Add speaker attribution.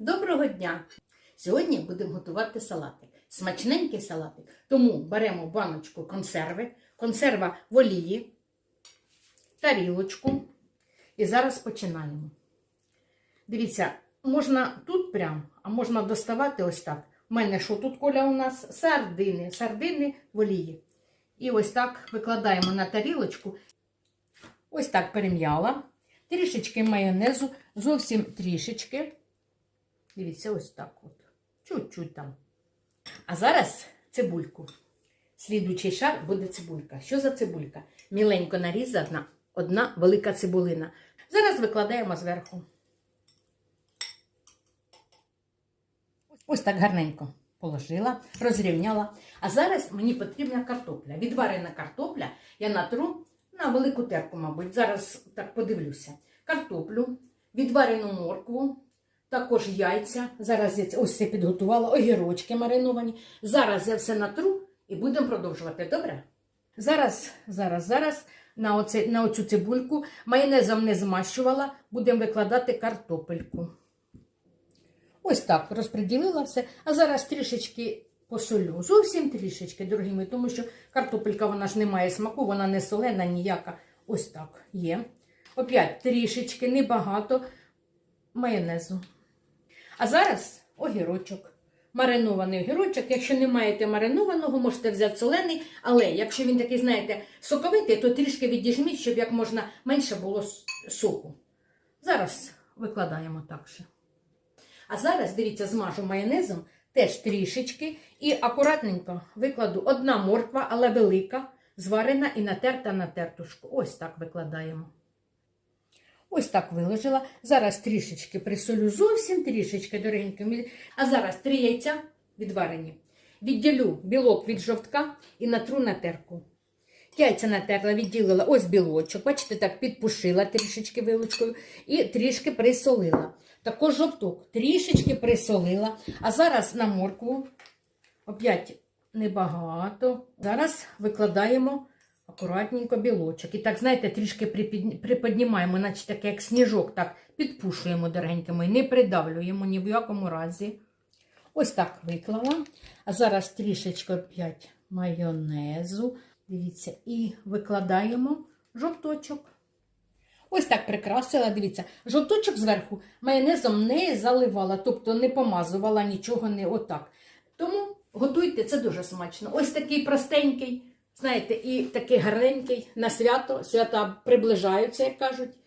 Speaker 1: Доброго дня! Сьогодні будемо готувати салатик. Смачненький салатик. Тому беремо баночку консерви, консерва в олії, тарілочку. І зараз починаємо. Дивіться, можна тут прям, а можна доставати ось так. У мене що тут коля у нас? Сардини. Сардини в олії. І ось так викладаємо на тарілочку. Ось так перем'яла. Трішечки майонезу, зовсім трішечки. Дивіться, ось так от. Чуть-чуть там. А зараз цибульку. Слідуючий шар буде цибулька. Що за цибулька? Міленько нарізана одна велика цибулина. Зараз викладаємо зверху. Ось так гарненько положила, розрівняла. А зараз мені потрібна картопля. Відварена картопля я натру на велику терку, мабуть. Зараз так подивлюся. Картоплю, відварену моркву, також яйця. Зараз я ось це підготувала, огірочки мариновані. Зараз я все натру і будемо продовжувати. Добре? Зараз, зараз, зараз на, оце, на оцю цибульку майонезом не змащувала, будемо викладати картопельку. Ось так розподілила все. А зараз трішечки посолю. Зовсім трішечки, дорогі мої, тому що картопелька вона ж не має смаку, вона не солена ніяка. Ось так є. Опять трішечки, небагато майонезу. А зараз огірочок. Маринований огірочок. Якщо не маєте маринованого, можете взяти солений, але якщо він такий, знаєте, соковитий, то трішки відіжміть, щоб як можна менше було соку. Зараз викладаємо так ще. А зараз, дивіться, змажу майонезом теж трішечки і акуратненько викладу одна морква, але велика, зварена і натерта на тертушку. Ось так викладаємо. Ось так виложила. Зараз трішечки присолю, зовсім трішечки, дорогенько. А зараз три яйця відварені. Відділю білок від жовтка і натру на терку. Яйця натерла, відділила ось білочок. Бачите, так підпушила трішечки вилочкою і трішки присолила. Також жовток трішечки присолила. А зараз на моркву, опять небагато. Зараз викладаємо акуратненько білочок. І так, знаєте, трішки приподнімаємо, наче таке, як сніжок, так підпушуємо дорогенькими, не придавлюємо ні в якому разі. Ось так виклала. А зараз трішечки опять майонезу. Дивіться, і викладаємо жовточок. Ось так прикрасила, дивіться, жовточок зверху майонезом не заливала, тобто не помазувала нічого, не отак. Тому готуйте, це дуже смачно. Ось такий простенький, знаєте, і такий гарненький на свято. Свята приближаються, як кажуть.